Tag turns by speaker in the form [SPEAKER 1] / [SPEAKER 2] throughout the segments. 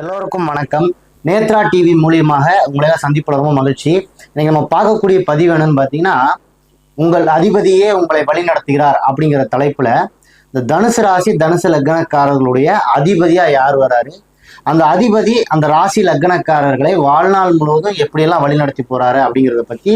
[SPEAKER 1] எல்லோருக்கும் வணக்கம். நேத்ரா டிவி மூலியமாக உங்களால் சந்திப்பில் ரொம்ப மகிழ்ச்சி. இன்னைக்கு நம்ம பார்க்கக்கூடிய பதிவு என்னன்னு பார்த்தீங்கன்னா உங்கள் அதிபதியே உங்களை வழி நடத்துகிறார் அப்படிங்கிற தலைப்புல இந்த தனுசு ராசி தனுசு லக்னக்காரர்களுடைய அதிபதியா யார் வராரு? அந்த அதிபதி அந்த ராசி லக்னக்காரர்களை வாழ்நாள் முழுவதும் எப்படியெல்லாம் வழிநடத்தி போகிறாரு போறாரு அப்படிங்கிறத பத்தி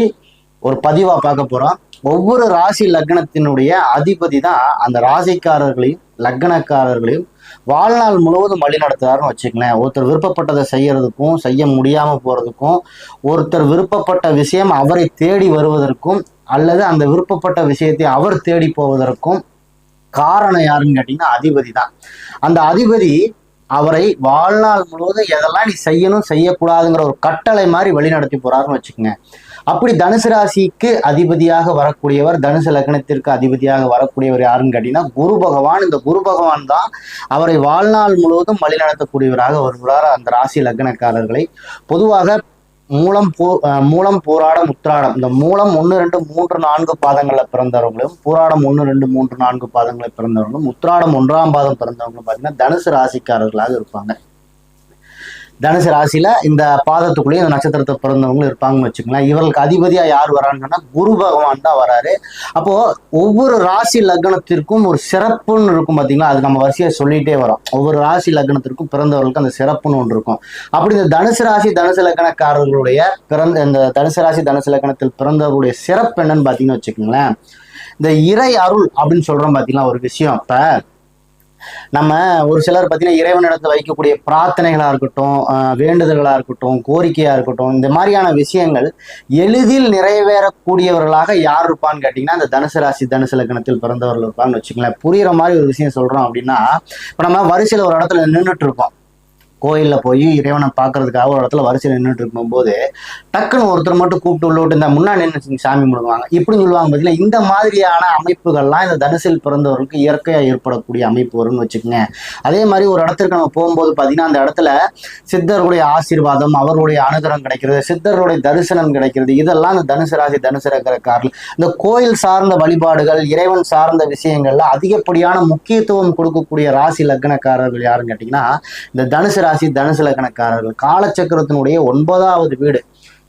[SPEAKER 1] ஒரு பதிவா பார்க்க போறோம். ஒவ்வொரு ராசி லக்னத்தினுடைய அதிபதி தான் அந்த ராசிக்காரர்களையும் லக்னக்காரர்களையும் வாழ்நாள் முழுவதும் வழி நடத்துறாருன்னு வச்சுக்கங்களேன். ஒருத்தர் விருப்பப்பட்டதை செய்யறதுக்கும் செய்ய முடியாம போறதுக்கும் ஒருத்தர் விருப்பப்பட்ட விஷயம் அவரை தேடி வருவதற்கும் அல்லது அந்த விருப்பப்பட்ட விஷயத்தை அவர் தேடி போவதற்கும் காரணம் யாருன்னு கேட்டீங்கன்னா அதிபதி தான் அந்த அதிபதி அவரை வாழ்நாள் முழுவதும் எதெல்லாம் நீ செய்யணும் செய்யக்கூடாதுங்கிற ஒரு கட்டளை மாதிரி வழிநடத்தி போறாருன்னு வச்சுக்கோங்க. அப்படி தனுசு ராசிக்கு அதிபதியாக வரக்கூடியவர் தனுசு லக்னத்திற்கு அதிபதியாக வரக்கூடியவர் யாருன்னு கேட்டீங்கன்னா குரு பகவான். இந்த குரு பகவான் தான் அவரை வாழ்நாள் முழுவதும் வழிநடத்தக்கூடியவராக வருகிறார். அந்த ராசி லக்னக்காரர்களை பொதுவாக மூலம் போ அஹ் மூலம் போராடம் உத்திராடம் இந்த மூலம் ஒன்று ரெண்டு மூன்று நான்கு பாதங்களில் பிறந்தவர்களும் போராடம் ஒன்று ரெண்டு மூன்று நான்கு பாதங்களை பிறந்தவர்களும் உத்திராடம் ஒன்றாம் பாதம் பிறந்தவங்களும் பார்த்தீங்கன்னா தனுசு ராசிக்காரர்களாக இருப்பாங்க. தனுசு ராசியில இந்த பாதத்துக்குள்ளேயே இந்த நட்சத்திரத்தை பிறந்தவங்களும் இருப்பாங்கன்னு வச்சுக்கலாம் இவர்களுக்கு அதிபதியா யார் வரான்னு குரு பகவான் தான் வராரு. அப்போ ஒவ்வொரு ராசி லக்னத்திற்கும் ஒரு சிறப்புன்னு இருக்கும் பாத்தீங்களா? அது நம்ம வரிசையா சொல்லிட்டே வரோம். ஒவ்வொரு ராசி லக்னத்திற்கும் பிறந்தவர்களுக்கு அந்த சிறப்புன்னு ஒன்று இருக்கும். அப்படி இந்த தனுசு ராசி தனுசு லக்னக்காரர்களுடைய பிறந்த இந்த தனுசு ராசி தனுசு லக்னத்தில் பிறந்தவர்களுடைய சிறப்பு என்னன்னு பாத்தீங்கன்னு வச்சுக்கோங்களேன். இந்த இறை அருள் அப்படின்னு சொல்றோம் பாத்தீங்களா? ஒரு விஷயம். இப்ப நம்ம ஒரு சிலர் பார்த்தீங்கன்னா இறைவனிடத்தில் வைக்கக்கூடிய பிரார்த்தனைகளாக இருக்கட்டும் வேண்டுதல்களாக இருக்கட்டும் கோரிக்கையாக இருக்கட்டும் இந்த மாதிரியான விஷயங்கள் எளிதில் நிறைவேறக்கூடியவர்களாக யார் இருப்பான்னு கேட்டிங்கன்னா அந்த தனுசு ராசி தனுசு லக்னத்தில் பிறந்தவர்கள் இருப்பாங்கன்னு வச்சுக்கோங்களேன். புரிகிற மாதிரி ஒரு விஷயம் சொல்றோம் அப்படின்னா இப்போ நம்ம வரிசையில் ஒரு இடத்துல நின்றுட்டு இருப்போம். கோயில்ல போய் இறைவனை பார்க்கறதுக்காக ஒரு இடத்துல வரிசையில் நின்றுட்டு இருக்கும்போது டக்குன்னு ஒருத்தர் மட்டும் கூப்பிட்டு உள்ள விட்டு இந்த முன்னாடி நின்று சாமி முழுங்குவாங்க இப்படின்னு சொல்லுவாங்க பார்த்தீங்கன்னா இந்த மாதிரியான அமைப்புகள்லாம் இந்த தனுசில் பிறந்தவர்களுக்கு இயற்கையா ஏற்படக்கூடிய அமைப்பு வரும்னு வச்சுக்கோங்க. அதே மாதிரி ஒரு இடத்துக்கு நம்ம போகும்போது பார்த்தீங்கன்னா அந்த இடத்துல சித்தர்களுடைய ஆசீர்வாதம் அவர்களுடைய அனுகிரகம் கிடைக்கிறது சித்தர்களுடைய தரிசனம் கிடைக்கிறது இதெல்லாம் இந்த தனுசு ராசி தனுசு ரகரக்காரர்கள். இந்த கோயில் சார்ந்த வழிபாடுகள் இறைவன் சார்ந்த விஷயங்கள்ல அதிகப்படியான முக்கியத்துவம் கொடுக்கக்கூடிய ராசி லக்னக்காரர்கள் யாருன்னு கேட்டிங்கன்னா இந்த தனுசு ராசி தனுசு லக்னக்காரர்கள் காலச்சக்கரத்தினுடைய ஒன்பதாவது வீடு.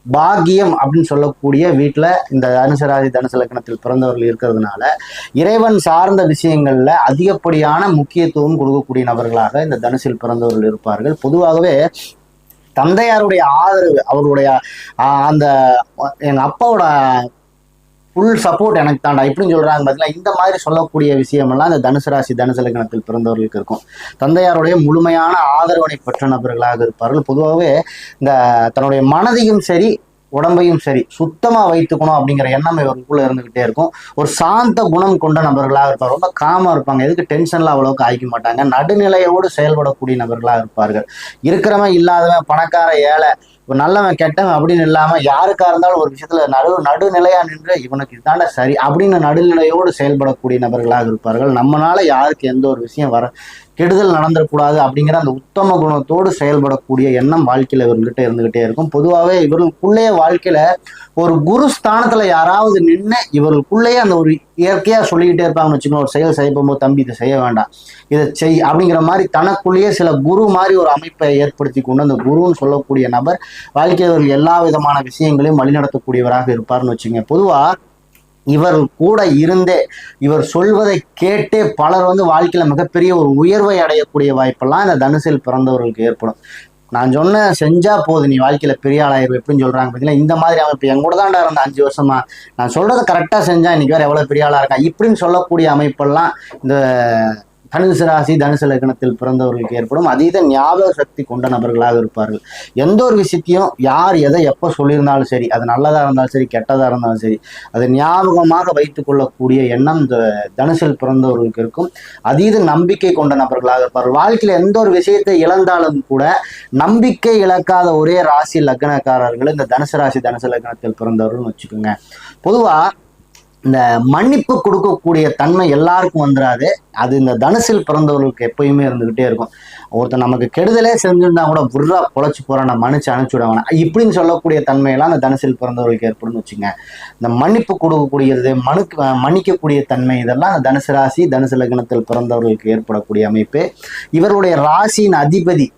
[SPEAKER 1] பாக்கியம் அப்படின்னு சொல்லக்கூடிய வீட்டில் இந்த தனுசு ராசி தனுசு லக்னத்தில் பிறந்தவர்கள் இருக்கிறதுனால இறைவன் சார்ந்த விஷயங்கள்ல அதிகப்படியான முக்கியத்துவம் கொடுக்கக்கூடிய நபர்களாக இந்த தனுசில் பிறந்தவர்கள் இருப்பார்கள். பொதுவாகவே தந்தையாருடைய ஆதரவு அவருடைய அந்த எங்கள் அப்பாவோட ஃபுல் சப்போர்ட் எனக்கு தாண்டா இப்படின்னு சொல்கிறாங்க பார்த்தீங்களா இந்த மாதிரி சொல்லக்கூடிய விஷயமெல்லாம் இந்த தனுசு ராசி தனுசு லக்னத்தில் பிறந்தவர்களுக்கு இருக்கும். தந்தையாருடைய முழுமையான ஆதரவனை பெற்ற நபர்களாக இருப்பார்கள். பொதுவாகவே இந்த தன்னுடைய மனதையும் சரி உடம்பையும் சரி சுத்தமாக வைத்துக்கணும் அப்படிங்கிற எண்ணம் இவருக்குள்ளே இருந்துக்கிட்டே இருக்கும். ஒரு சாந்த குணம் கொண்ட நபர்களாக இருப்பார் ரொம்ப காமாக இருப்பாங்க. எதுக்கு டென்ஷன்லாம் அவ்வளோக்கு ஆயிக்க மாட்டாங்க. நடுநிலையோடு செயல்படக்கூடிய நபர்களாக இருப்பார்கள். இருக்கிறவன் இல்லாதவன் பணக்கார ஏழை நல்லவன் கெட்டவன் அப்படின்னு இல்லாம யாருக்கா இருந்தாலும் ஒரு விஷயத்துல நடு நடுநிலையா நின்று இவனுக்கு இதாண்ட சரி அப்படின்னு நடுநிலையோடு செயல்படக்கூடிய நபர்களாக இருப்பார்கள். நம்மளால யாருக்கு எந்த ஒரு விஷயம் வர கெடுதல் நடந்துடக்கூடாது அப்படிங்கிற அந்த உத்தம குணத்தோடு செயல்படக்கூடிய எண்ணம் வாழ்க்கையில இவர்கிட்ட இருந்துகிட்டே இருக்கும். பொதுவாகவே இவர்களுக்குள்ளேயே வாழ்க்கையில ஒரு குரு ஸ்தானத்துல யாராவது நின்று இவர்களுக்குள்ளேயே அந்த ஒரு இயற்கையா சொல்லிக்கிட்டே இருப்பாங்கன்னு வச்சுக்கோங்க. ஒரு செயல் செய்ய போகும்போது தம்பி இதை செய்ய வேண்டாம். இதை செய். அப்படிங்கிற மாதிரி தனக்குள்ளேயே சில குரு மாதிரி ஒரு அமைப்பை ஏற்படுத்தி கொண்டு அந்த குருன்னு சொல்லக்கூடிய நபர் வாழ்க்கையில் ஒரு எல்லா விதமான விஷயங்களையும் வழிநடத்தக்கூடியவராக இருப்பார்னு வச்சுங்க. பொதுவா இவர் கூட இருந்தே இவர் சொல்வதை கேட்டே பலர் வந்து வாழ்க்கையில மிகப்பெரிய ஒரு உயர்வை அடையக்கூடிய வாய்ப்பெல்லாம் இந்த தனுசில் பிறந்தவர்களுக்கு ஏற்படும். நான் சொன்ன செஞ்சா போதும் நீ வாழ்க்கையில பெரிய ஆளாயிரு எப்படின்னு சொல்றாங்க பாத்தீங்களா? இந்த மாதிரி அமைப்பு என் கூட தாண்டா இருந்த அஞ்சு வருஷமா. நான் சொல்றதை கரெக்டா செஞ்சா இன்னைக்கு வேற எவ்வளவு பெரிய ஆளா இருக்கான் இப்படின்னு சொல்லக்கூடிய அமைப்பெல்லாம் இந்த தனுசு ராசி தனுசு லக்னத்தில் பிறந்தவர்களுக்கு ஏற்படும் அதீத ஞாபக சக்தி கொண்ட நபர்களாக இருப்பார்கள். எந்த ஒரு விஷயத்தையும் யார் எதை எப்போ சொல்லியிருந்தாலும் சரி அது நல்லதாக இருந்தாலும் சரி கெட்டதாக இருந்தாலும் சரி அதை ஞாபகமாக வைத்து கொள்ளக்கூடிய எண்ணம் இந்த தனுசில் பிறந்தவர்களுக்கு இருக்கும். அதீத நம்பிக்கை கொண்ட நபர்களாக இருப்பார்கள். வாழ்க்கையில் எந்த ஒரு விஷயத்தை இழந்தாலும் கூட நம்பிக்கை இழக்காத ஒரே ராசி லக்னக்காரர்கள் இந்த தனுசு ராசி தனுசு லக்னத்தில் பிறந்தவர்கள்னு வச்சுக்கோங்க. பொதுவாக இந்த மன்னிப்பு கொடுக்கக்கூடிய தன்மை எல்லாருக்கும் வந்துடாது அது இந்த தனுசில் பிறந்தவர்களுக்கு எப்பயுமே இருந்துகிட்டே இருக்கும். ஒருத்தன் நமக்கு கெடுதலே செஞ்சிருந்தா கூட புர்ரா பொழைச்சி போகிறான் நான் மன்னிச்சு அனுப்பிச்சு விடுவாங்க இப்படின்னு சொல்லக்கூடிய தன்மையெல்லாம் அந்த தனுசில் பிறந்தவர்களுக்கு ஏற்படும்னு வச்சுங்க. இந்த மன்னிப்பு கொடுக்கக்கூடியது மனு மன்னிக்கக்கூடிய தன்மை இதெல்லாம் அந்த தனுசு ராசி தனுசு லக்னத்தில் பிறந்தவர்களுக்கு ஏற்படக்கூடிய அமைப்பு. இவருடைய ராசியின் அதிபதி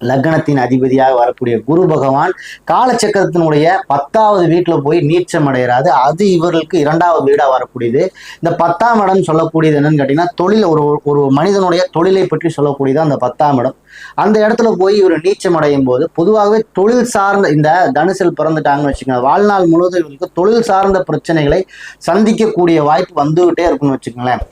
[SPEAKER 1] லக்னத்தின் அதிபதியாக வரக்கூடிய குரு பகவான் காலச்சக்கரத்தினுடைய பத்தாவது வீட்டில் போய் நீச்சம் அடைகிறாரு. அது இவர்களுக்கு இரண்டாவது வீடாக வரக்கூடியது. இந்த பத்தாம் இடம் சொல்லக்கூடியது என்னன்னு கேட்டிங்கன்னா தொழில் ஒரு ஒரு மனிதனுடைய தொழிலை பற்றி சொல்லக்கூடியது அந்த பத்தாம் இடம். அந்த இடத்துல போய் இவர் நீச்சம் அடையும் போது பொதுவாகவே தொழில் சார்ந்த இந்த தனுசில் பிறந்துட்டாங்கன்னு வச்சுக்கோங்க. வாழ்நாள் முழுவதும் இவர்களுக்கு தொழில் சார்ந்த பிரச்சனைகளை சந்திக்கக்கூடிய வாய்ப்பு வந்துகிட்டே இருக்குன்னு வச்சுக்கோங்களேன்.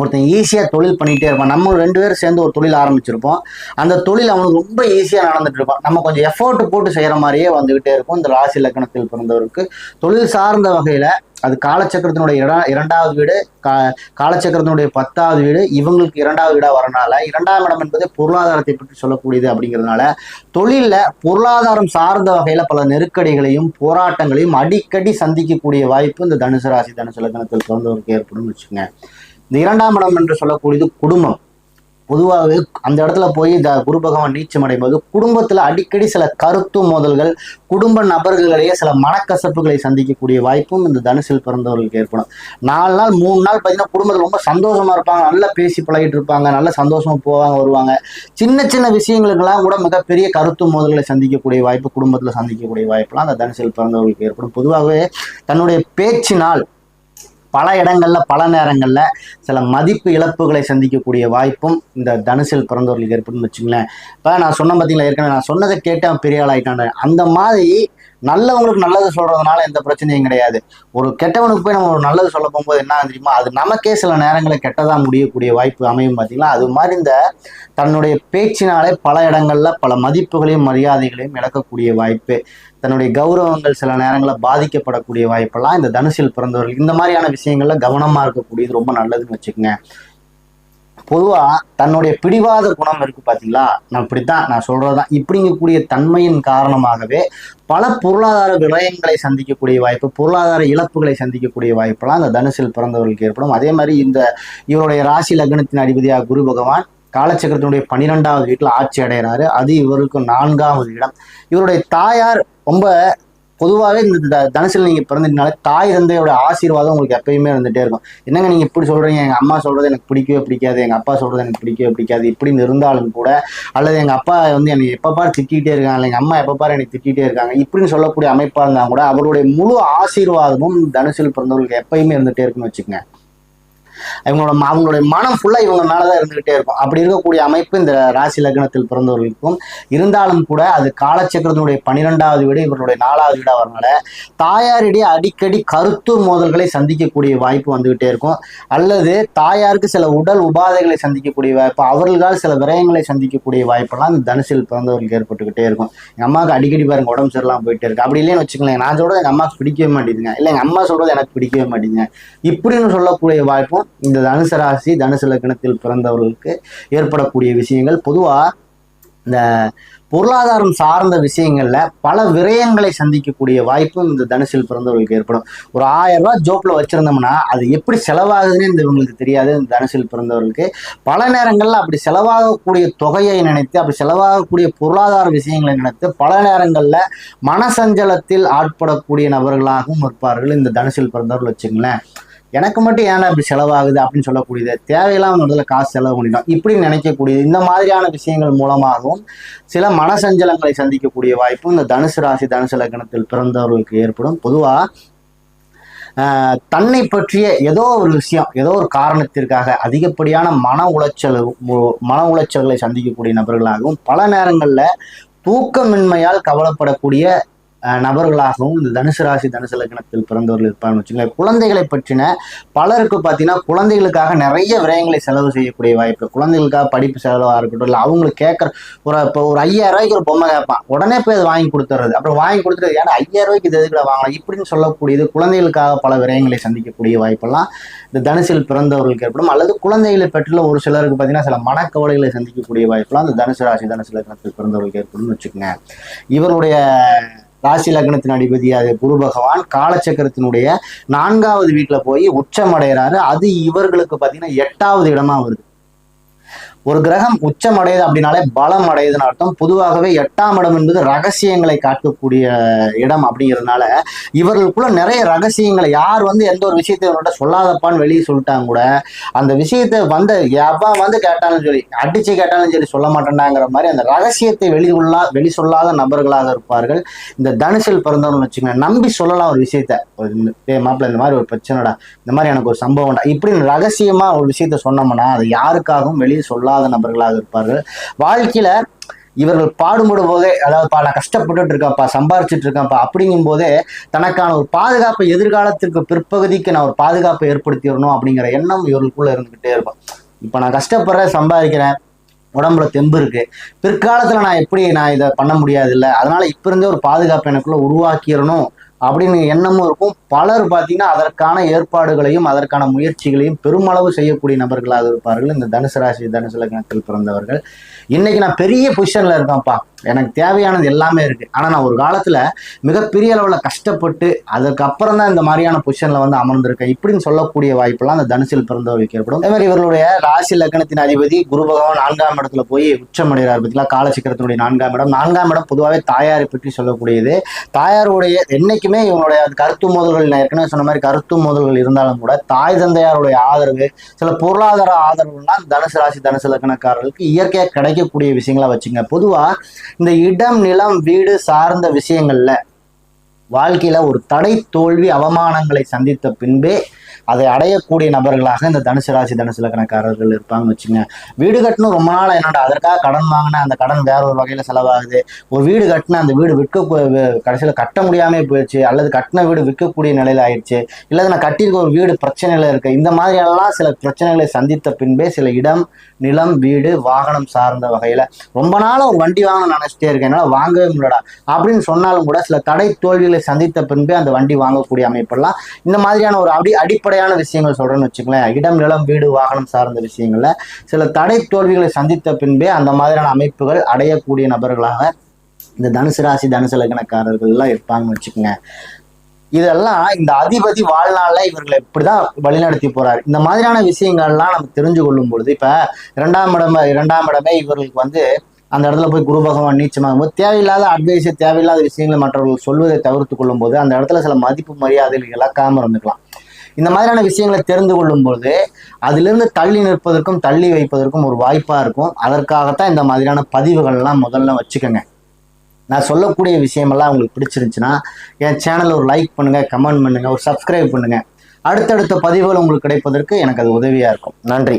[SPEAKER 1] ஒருத்தன் ஈஸியாக தொழில் பண்ணிகிட்டே இருப்பான். நம்ம ரெண்டு பேரும் சேர்ந்து ஒரு தொழில் ஆரம்பிச்சிருப்போம். அந்த தொழில் அவனுக்கு ரொம்ப ஈஸியாக நடந்துட்டு இருப்பான். நம்ம கொஞ்சம் எஃபோர்ட் போட்டு செய்கிற மாதிரியே வந்துகிட்டே இருக்கும். இந்த ராசி லக்கணத்தில் பிறந்தவருக்கு. தொழில் சார்ந்த வகையில் அது காலச்சக்கரத்தினுடைய இட இரண்டாவது வீடு கா காலச்சக்கரத்தினுடைய பத்தாவது வீடு இவங்களுக்கு இரண்டாவது வீடாக வரனால இரண்டாம் இடம் என்பது பொருளாதாரத்தை பற்றி சொல்லக்கூடியது அப்படிங்கிறதுனால தொழிலில் பொருளாதாரம் சார்ந்த வகையில் பல நெருக்கடிகளையும் போராட்டங்களையும் அடிக்கடி சந்திக்கக்கூடிய வாய்ப்பு இந்த தனுசு ராசி தனுசு லக்னத்தில் பிறந்தவருக்கு ஏற்படும் வச்சுக்கோங்க. இந்த இரண்டாம் இடம் என்று சொல்லக்கூடியது குடும்பம். பொதுவாகவே அந்த இடத்துல போய் இந்த குரு பகவான் நீச்சம் அடையும் போது அடிக்கடி சில கருத்து மோதல்கள் குடும்ப நபர்களிடையே சில மனக்கசப்புகளை சந்திக்கக்கூடிய வாய்ப்பும் இந்த தனுசில் பிறந்தவர்களுக்கு ஏற்படும். நாலு நாள் மூணு நாள் பார்த்தீங்கன்னா குடும்பத்தில் ரொம்ப சந்தோஷமாக இருப்பாங்க நல்லா பேசி பழகிட்டு இருப்பாங்க நல்ல சந்தோஷமாக போவாங்க வருவாங்க. சின்ன சின்ன விஷயங்களுக்கெல்லாம் கூட மிகப்பெரிய கருத்து மோதல்களை சந்திக்கக்கூடிய வாய்ப்பு குடும்பத்தில் சந்திக்கக்கூடிய வாய்ப்புலாம் அந்த தனுசில் பிறந்தவர்களுக்கு ஏற்படும். பொதுவாகவே தன்னுடைய பேச்சினால் பல இடங்கள்ல பல நேரங்கள்ல சில மதிப்பு இழப்புகளை சந்திக்கக்கூடிய வாய்ப்பும் இந்த தனுசில் பிறந்தவர்களுக்கு ஏற்படும் வச்சுங்களேன். இப்போ நான் சொன்ன பார்த்தீங்களா ஏற்கனவே நான் சொன்னதை கேட்டு அவன் பெரிய ஆள் ஆயிட்டான். அந்த மாதிரி நல்லவங்களுக்கு நல்லது சொல்றதுனால எந்த பிரச்சனையும் கிடையாது. ஒரு கெட்டவனுக்கு போய் நம்ம ஒரு நல்லது சொல்ல போகும்போது என்ன தெரியுமா? அது நமக்கே சில நேரங்களில் கெட்டதாக முடியக்கூடிய வாய்ப்பு அமையும் பார்த்தீங்களா? அது மாதிரி இந்த தன்னுடைய பேச்சினாலே பல இடங்கள்ல பல மதிப்புகளையும் மரியாதைகளையும் இழக்கக்கூடிய வாய்ப்பு தன்னுடைய கௌரவங்கள் சில நேரங்களில் பாதிக்கப்படக்கூடிய வாய்ப்பெல்லாம் இந்த தனுசில் பிறந்தவர்கள் இந்த மாதிரியான விஷயங்கள்ல கவனமா இருக்கக்கூடியது ரொம்ப நல்லதுன்னு வச்சுக்கோங்க. பொதுவா தன்னுடைய பிடிவாத குணம் இருக்கு பாத்தீங்களா? நான் இப்படித்தான் நான் சொல்றதுதான். இப்படிங்கக்கூடிய தன்மையின் காரணமாகவே பல பொருளாதார விரயங்களை சந்திக்கக்கூடிய வாய்ப்பு பொருளாதார இழப்புகளை சந்திக்கக்கூடிய வாய்ப்பெல்லாம் அந்த தனுசில் பிறந்தவர்களுக்கு ஏற்படும். அதே மாதிரி இந்த இவருடைய ராசி லக்னத்தின் அதிபதியாக குரு பகவான் காலச்சக்கரத்தினுடைய பன்னிரெண்டாவது வீட்டில் ஆட்சி அடைகிறாரு. அது இவருக்கு நான்காவது இடம். இவருடைய தாயார் ரொம்ப பொதுவாகவே இந்த த- தனுசில் நீங்கள் பிறந்ததுனால தாய் தந்தையோட ஆசீர்வாதம் உங்களுக்கு எப்பயுமே இருந்துகிட்டே இருக்கும். என்னங்க நீங்கள் இப்படி சொல்கிறீங்க எங்கள் அம்மா சொல்கிறது எனக்கு பிடிக்கவே பிடிக்காது. எங்கள் அப்பா சொல்கிறது எனக்கு பிடிக்கவே பிடிக்காது. இப்படின்னு இருந்தாலும் கூட அல்லது எங்கள் அப்பா வந்து என்னை எப்போ பாரு திட்டிகிட்டே இருக்காங்க. இல்லை அம்மா எப்போ பாரு என்னை திட்டிகிட்டே இருக்காங்க. இப்படின்னு சொல்லக்கூடிய அமைப்பாக இருந்தால் கூட அவருடைய முழு ஆசீர்வாதமும் தனுசில் பிறந்தவர்களுக்கு எப்பயுமே இருந்துட்டே இருக்குன்னு வச்சுக்கோங்க. இவங்களோட ம- அவங்களுடைய மனம் ஃபுல்லாக இவங்க மேலதான் இருந்துகிட்டே இருக்கும். அப்படி இருக்கக்கூடிய அமைப்பு இந்த ராசி லக்னத்தில் பிறந்தவர்களுக்கும் இருந்தாலும் கூட அது காலச்சக்கரத்தினுடைய பன்னிரெண்டாவது வீடு இவர்களுடைய நாலாவது வீடாக வரனால தாயாரிடையே அடிக்கடி கருத்து மோதல்களை சந்திக்கக்கூடிய வாய்ப்பு வந்துகிட்டே இருக்கும். அல்லது தாயாருக்கு சில உடல் உபாதைகளை சந்திக்கக்கூடிய வாய்ப்பு அவர்களால் சில விரயங்களை சந்திக்கக்கூடிய வாய்ப்பெல்லாம் இந்த தனுசில் பிறந்தவர்களுக்கு ஏற்பட்டுக்கிட்டே இருக்கும். எங்கள் அம்மாவுக்கு அடிக்கடி பாருங்க உடம்பு சரியில்லாம போயிட்டே இருக்கு. அப்படி இல்லைன்னு வச்சுக்கோங்களேன் நான் சொல்றது எங்கள் அம்மாவுக்கு பிடிக்கவே மாட்டேங்குதுங்க. இல்லை எங்கள் அம்மா சொல்றது எனக்கு பிடிக்கவே மாட்டேங்குதுங்க. இப்படின்னு சொல்லக்கூடிய வாய்ப்பும் இந்த தனுசு ராசி தனுசு லக்னத்தில் பிறந்தவர்களுக்கு ஏற்படக்கூடிய விஷயங்கள். பொதுவா இந்த பொருளாதாரம் சார்ந்த விஷயங்கள்ல பல விரயங்களை சந்திக்கக்கூடிய வாய்ப்பும் இந்த தனுசில் பிறந்தவர்களுக்கு ஏற்படும். ஒரு ஆயிரம் ரூபாய் ஜோப்ல வச்சிருந்தோம்னா அது எப்படி செலவாகுதுன்னு இந்த இவங்களுக்கு தெரியாது. இந்த தனுசில் பிறந்தவர்களுக்கு பல நேரங்கள்ல அப்படி செலவாகக்கூடிய தொகையை நினைத்து அப்படி செலவாகக்கூடிய பொருளாதார விஷயங்களை நினைத்து பல நேரங்கள்ல மனசஞ்சலத்தில் ஆட்படக்கூடிய நபர்களாகவும் இருப்பார்கள் இந்த தனுசில் பிறந்தவர்கள் வச்சுங்களேன் எனக்கு மட்டும் ஏன்னா இப்படி செலவாகுது அப்படின்னு சொல்லக்கூடியது? தேவையில்லாம இடத்துல காசு செலவு பண்ணிட்டோம். இப்படி நினைக்கக்கூடியது. இந்த மாதிரியான விஷயங்கள் மூலமாகவும் சில மனசஞ்சலங்களை சந்திக்கக்கூடிய வாய்ப்பும் இந்த தனுசு ராசி தனுசு லக்னத்தில் பிறந்தவர்களுக்கு ஏற்படும். பொதுவா ஆஹ், தன்னை பற்றிய ஏதோ ஒரு விஷயம் ஏதோ ஒரு காரணத்திற்காக அதிகப்படியான மன உளைச்சல் மன உளைச்சல்களை சந்திக்கக்கூடிய நபர்களாகவும் பல நேரங்கள்ல தூக்கமின்மையால் கவலைப்படக்கூடிய நபர்களாகவும் இந்த தனுசு ராசி தனுசு லக்னத்தில் பிறந்தவர்கள் இருப்பாங்கன்னு வச்சுக்கோங்க குழந்தைகளை பற்றின பலருக்கு பார்த்தீங்கன்னா குழந்தைகளுக்காக நிறைய விரயங்களை செலவு செய்யக்கூடிய வாய்ப்பு. குழந்தைகளுக்காக படிப்பு செலவாக இருக்கட்டும் இல்லை அவங்களுக்கு கேட்குற ஒரு இப்போ ஒரு ஐயாயிரம் ரூபாய்க்கு ஒரு பொம்மை கேட்பான். உடனே போய் அதை வாங்கி கொடுத்துறது அப்புறம் வாங்கி கொடுத்துறது ஏன்னா ஐயாயிரம் ரூபாய்க்கு இது எதுக்குள்ள வாங்கலாம் இப்படின்னு சொல்லக்கூடியது குழந்தைகளுக்காக பல விரயங்களை சந்திக்கக்கூடிய வாய்ப்பெல்லாம் இந்த தனுசில் பிறந்தவர்களுக்கு ஏற்படும். அல்லது குழந்தைகளை பற்றில ஒரு சிலருக்கு பார்த்தீங்கன்னா சில மனக்கவலைகளை சந்திக்கக்கூடிய வாய்ப்பெல்லாம் இந்த தனுசு ராசி தனுசு லக்னத்தில் பிறந்தவர்களுக்கு ஏற்படும் வச்சுக்கோங்க. இவருடைய ராசி லக்னத்தின் அதிபதி அது குரு பகவான். காலச்சக்கரத்தினுடைய நான்காவது வீட்டுல போய் உச்சமடைகிறாரு அது இவர்களுக்கு பார்த்தீங்கன்னா எட்டாவது இடமா வருது. ஒரு கிரகம் உச்சம் அடையுது அப்படின்னாலே பலம் அடையுதுன்னு அர்த்தம். பொதுவாகவே எட்டாம் இடம் என்பது ரகசியங்களை காட்டக்கூடிய இடம் அப்படிங்கிறதுனால இவர்களுக்குள்ள நிறைய ரகசியங்களை யார் வந்து எந்த ஒரு விஷயத்தை இவர்கிட்ட சொல்லாதப்பான்னு வெளியே சொல்லிட்டாங்க கூட அந்த விஷயத்தை வந்த எவ்வா வந்து கேட்டாலும் சரி அடிச்சு கேட்டாலும் சரி சொல்ல மாட்டேன்டாங்கிற மாதிரி அந்த ரகசியத்தை வெளி உள்ளா வெளி சொல்லாத நபர்களாக இருப்பார்கள். இந்த தனுசில் பிறந்தவங்கன்னு வச்சுக்கோங்க நம்பி சொல்லலாம் ஒரு விஷயத்த. ஒரு இந்த இந்த மாதிரி ஒரு பிரச்சனைடா இந்த மாதிரி எனக்கு ஒரு சம்பவம்டா இப்படின்னு ரகசியமா ஒரு விஷயத்த சொன்னோம்னா அது யாருக்காகவும் வெளியே சொல்லாத நபர்களாக இருப்பார்கள். வாழ்க்கையில இவர்கள் பாடுபடும் போதே அதாவது பா நான் கஷ்டப்பட்டுட்டு இருக்கேன்ப்பா சம்பாரிச்சிட்டு இருக்கேன்ப்பா அப்படிங்கும் போதே தனக்கான ஒரு பாதுகாப்பை எதிர்காலத்திற்கு பிற்பகுதிக்கு நான் ஒரு பாதுகாப்பை ஏற்படுத்திடணும் அப்படிங்கிற எண்ணம் இவர்களுக்குள்ள இருந்துகிட்டே இருக்கும். இப்போ நான் கஷ்டப்படுறேன் சம்பாதிக்கிறேன் உடம்புல தெம்பு இருக்கு. பிற்காலத்துல நான் எப்படி நான் இதை பண்ண முடியாது இல்லை அதனால இப்ப இருந்தே ஒரு பாதுகாப்பு எனக்குள்ள உருவாக்கிடணும். அப்படின்னு எண்ணமும் இருக்கும். பலர் பார்த்தீங்கன்னா அதற்கான ஏற்பாடுகளையும் அதற்கான முயற்சிகளையும் பெருமளவு செய்யக்கூடிய நபர்களாக இருப்பார்கள். இந்த தனுசு ராசி தனுசு லக்னத்தில் பிறந்தவர்கள். இன்னைக்கு நான் பெரிய பொசிஷன்ல இருக்கேன்ப்பா. எனக்கு தேவையானது எல்லாமே இருக்கு. ஆனா நான் ஒரு காலத்துல மிகப்பெரிய அளவுல கஷ்டப்பட்டு அதுக்கப்புறம் தான் இந்த மாதிரியான பொசிஷன்ல வந்து அமர்ந்திருக்கேன். இப்படின்னு சொல்லக்கூடிய வாய்ப்பெல்லாம் அந்த தனுசில் பிறந்தவர்களுக்கு ஏற்படும். அதே மாதிரி இவர்களுடைய ராசி லக்னத்தின் அதிபதி குரு பகவான் நான்காம் இடத்துல போய் உச்சமடைகிறார் பார்த்தீங்களா? காலச்சக்கரத்தினுடைய நான்காம் இடம். நான்காம் இடம் பொதுவாகவே தாயாரை பற்றி சொல்லக்கூடியது. தாயாருடைய என்னைக்குமே இவங்களுடைய கருத்து மோதல்கள் நான் ஏற்கனவே சொன்ன மாதிரி கருத்து மோதல்கள் இருந்தாலும் கூட தாய் தந்தையாருடைய ஆதரவு சில பொருளாதார ஆதரவுலாம் தனுசு ராசி தனுசு லக்கணக்காரர்களுக்கு இயற்கையாக கிடைக்கக்கூடிய விஷயங்களா வச்சுங்க. பொதுவா இந்த இடம் நிலம் வீடு சார்ந்த விஷயங்கள்ல வாழ்க்கையில ஒரு தடை தோல்வி அவமானங்களை சந்தித்த பின்பே அதை அடையக்கூடிய நபர்களாக இந்த தனுசு ராசி தனுசு லக்கணக்காரர்கள் இருப்பாங்கன்னு வச்சுங்க. வீடு கட்டணும் ரொம்ப நாள் என்னடா அதற்காக கடன் வாங்கினா அந்த கடன் வேற ஒரு வகையில செலவாகுது. ஒரு வீடு கட்டினா அந்த வீடு விற்க கடைசியில் கட்ட முடியாம போயிடுச்சு அல்லது கட்டின வீடு விற்கக்கூடிய நிலையில ஆயிடுச்சு. இல்ல நான் கட்டியிருக்க ஒரு வீடு பிரச்சனையில் இருக்கு. இந்த மாதிரி எல்லாம் சில பிரச்சனைகளை சந்தித்த பின்பே சில இடம் நிலம் வீடு வாகனம் சார்ந்த வகையில ரொம்ப நாளா ஒரு வண்டி வாங்கணும் நினைச்சிட்டே இருக்கேன். என்னால வாங்கவே முடியலடா. அப்படின்னு சொன்னாலும் கூட சில தடை தோல்விகளை சந்தித்த பின்பே அந்த வண்டி வாங்கக்கூடிய அமைப்பெல்லாம் இந்த மாதிரியான ஒரு அடி அடிப்படையான விஷயங்கள் சொல்றேன்னு வச்சுங்களேன் இடம் நிலம் வீடு வாகனம் சார்ந்த விஷயங்கள்ல சில தடை தோல்விகளை சந்தித்த பின்பே அந்த மாதிரியான அமைப்புகள் அடையக்கூடிய நபர்களாக இந்த தனுசு ராசி தனுசு லக்னக்காரர்கள் எல்லாம் இருப்பாங்கன்னு வச்சுக்கோங்க. இதெல்லாம் இந்த அதிபதி வாழ்நாள்ல இவர்களை இப்படிதான் வழிநடத்தி போறாரு. இந்த மாதிரியான விஷயங்கள்லாம் நம்ம தெரிஞ்சு கொள்ளும் பொழுது இப்ப இரண்டாம் இடம் இரண்டாம் இடமே இவர்களுக்கு வந்து அந்த இடத்துல போய் குரு பகவான் நீச்சமாகும் போது தேவையில்லாத அட்வைஸ் தேவையில்லாத விஷயங்களை மற்றவர்கள் சொல்வதை தவிர்த்து கொள்ளும் போது அந்த இடத்துல சில மதிப்பு மரியாதைகள் இழக்காம இருந்துக்கலாம். இந்த மாதிரியான விஷயங்களை தெரிந்து கொள்ளும் பொழுது அதிலிருந்து தள்ளி நிற்பதற்கும் தள்ளி வைப்பதற்கும் ஒரு வாய்ப்பாக இருக்கும். அதற்காகத்தான் இந்த மாதிரியான பதிவுகள்லாம் முதல்ல வச்சுக்கோங்க. நான் சொல்லக்கூடிய விஷயமெல்லாம் உங்களுக்கு பிடிச்சிருந்துச்சுன்னா என் சேனலை ஒரு லைக் பண்ணுங்க கமெண்ட் பண்ணுங்க ஒரு சப்ஸ்கிரைப் பண்ணுங்க. அடுத்தடுத்த பதிவுகள் உங்களுக்கு கிடைப்பதற்கு எனக்கு அது உதவியாக இருக்கும். நன்றி.